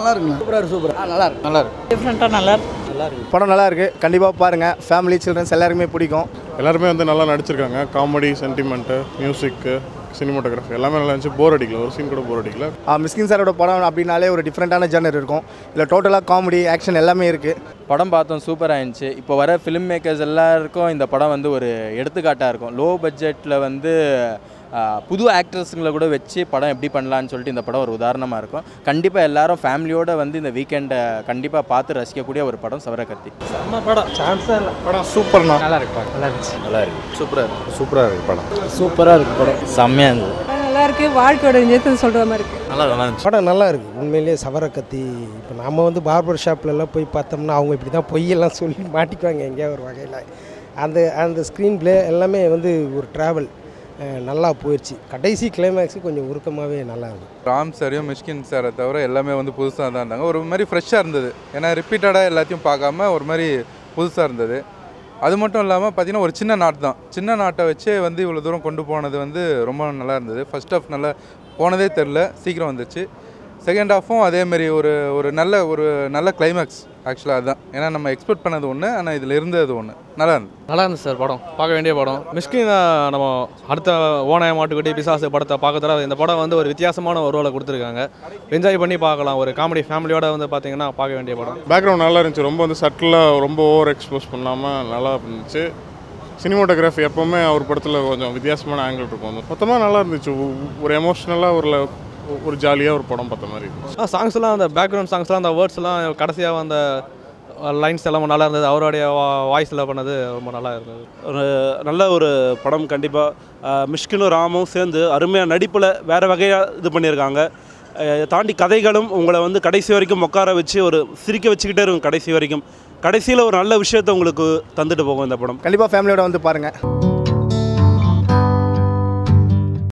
நல்லா இருக்குண்ணா சூப்பராக இருக்கு சூப்பர். நல்லா இருக்கு நல்லா இருக்கு. டிஃப்ரெண்ட்டாக நல்லா படம் நல்லா இருக்கு கண்டிப்பாக பாருங்கள் ஃபேமிலி சில்ட்ரன்ஸ் எல்லாருக்குமே பிடிக்கும். எல்லாருமே வந்து நல்லா நடிச்சிருக்காங்க. காமெடி சென்டிமெண்ட்டு மியூசிக்கு சினிமாட்டோகிராஃபி எல்லாமே நல்லா இருந்துச்சு. போர் அடிக்கல. ஒரு சீன் கூட போர் அடிக்கல. ஆ, மிஸ்கின் சாரோட படம் அப்படின்னாலே ஒரு டிஃப்ரெண்ட்டான ஜேர்னர் இருக்கும். இதில் டோட்டலாக காமெடி ஆக்ஷன் எல்லாமே இருக்குது படம் பார்த்தோம் சூப்பராக இருந்துச்சு இப்போ வர ஃபிலிம் மேக்கர்ஸ் எல்லாருக்கும் இந்த படம் வந்து ஒரு எடுத்துக்காட்டாக இருக்கும். லோ பட்ஜெட்டில் வந்து புது ஆக்ட்ரஸுங்களை கூட வச்சு படம் எப்படி பண்ணலான்னு சொல்லிட்டு இந்த படம் ஒரு உதாரணமாக இருக்கும். கண்டிப்பாக எல்லாரும் ஃபேமிலியோட வந்து இந்த வீக்கெண்டை கண்டிப்பாக பார்த்து ரசிக்கக்கூடிய ஒரு படம் சவரகத்தி. படம். சூப்பர்ண்ணா நல்லா இருக்கு நல்லா இருந்துச்சு. நல்லா இருக்கு. சூப்பராக இருக்கு. சூப்பராக இருக்குது படம். சூப்பராக இருக்கு படம். செம்மையாக இருந்தது. நல்லா இருக்கு. வாழ்க்கையோட நிஜத்தை சொல்கிற மாதிரி இருக்கு. நல்லா நல்லா இருந்துச்சு. படம் நல்லா இருக்குது உண்மையிலேயே சவரக்கத்தி இப்போ நம்ம வந்து பார்பர் ஷாப்லலாம் போய் பார்த்தோம்னா அவங்க இப்படி தான் பொய்யெல்லாம் சொல்லி மாட்டிக்குவாங்க எங்கேயா ஒரு வகையில். அந்த அந்த ஸ்க்ரீன் ப்ளே எல்லாமே வந்து ஒரு ட்ராவல் நல்லா போயிடுச்சு. கடைசி கிளைமேக்ஸு கொஞ்சம் உருக்கமாகவே நல்லா இருந்தது. ராம் சாரையும் மிஷ்கின் சாரை தவிர எல்லாமே வந்து புதுசாக தான் இருந்தாங்க. ஒரு மாதிரி ஃப்ரெஷ்ஷாக இருந்தது. ஏன்னா ரிப்பீட்டடாக எல்லாத்தையும் பார்க்காம ஒரு மாதிரி புதுசாக இருந்தது. அது மட்டும் இல்லாமல் பார்த்தீங்கன்னா ஒரு சின்ன நாட் தான். சின்ன நாட்டை வச்சே வந்து இவ்வளோ தூரம் கொண்டு போனது வந்து ரொம்ப நல்லா இருந்தது. ஃபர்ஸ்ட் ஆஃப் நல்லா போனதே தெரில சீக்கிரம் வந்துச்சு. செகண்ட் ஹாஃபும் அதேமாரி ஒரு ஒரு நல்ல ஒரு நல்ல கிளைமேக்ஸ் ஆக்சுவலாக அதுதான். ஏன்னா நம்ம எக்ஸ்பெக்ட் பண்ணது ஒன்று ஆனால் இதில் இருந்தது ஒன்று நல்லா இருந்தது. நல்லா இருந்துச்சு சார் படம். பார்க்க வேண்டிய படம். மிஸ்கின் நம்ம அடுத்த ஓனாய மாட்டுக்குட்டி பிசாசு படத்தை பார்க்க தர இந்த படம் வந்து ஒரு வித்தியாசமான ஒரு ரோலை கொடுத்துருக்காங்க. என்ஜாய் பண்ணி பார்க்கலாம். ஒரு காமெடி ஃபேமிலியோட வந்து பார்த்தீங்கன்னா பார்க்க வேண்டிய படம். பேக்ரவுண்ட் நல்லா இருந்துச்சு. ரொம்ப வந்து சட்டிலாக ரொம்ப ஓவர் எக்ஸ்போஸ் பண்ணாமல் நல்லா இருந்துச்சு. சினிமாட்டோகிராஃபி எப்போவுமே அவர் படத்தில் கொஞ்சம் வித்தியாசமான ஆங்கிள் இருக்கும். மொத்தமாக நல்லா இருந்துச்சு. ஒரு எமோஷ்னலாக ஒரு ஒரு ஜாலியாக ஒரு படம் பார்த்த மாதிரி இருந்துச்சு. சாங்ஸ்லாம் அந்த பேக்ரவுண்ட் சாங்ஸ்லாம் அந்த வேர்ட்ஸ்லாம் கடைசியாக அந்த லைன்ஸ் எல்லாம் நல்லா இருந்தது. அவருடைய வாய்ஸில் பண்ணது ரொம்ப நல்லா இருந்தது. ஒரு நல்ல ஒரு படம் கண்டிப்பாக மிஷ்கினும் ராமும் சேர்ந்து அருமையாக நடிப்பில் வேறு வகையாக இது பண்ணியிருக்காங்க. தாண்டி கதைகளும் உங்களை வந்து கடைசி வரைக்கும் உட்கார வச்சு ஒரு சிரிக்க வச்சுக்கிட்டே இருக்கும் கடைசி வரைக்கும். கடைசியில் ஒரு நல்ல விஷயத்தை உங்களுக்கு தந்துட்டு போகும் இந்த படம். கண்டிப்பாக ஃபேமிலியோட வந்து பாருங்கள்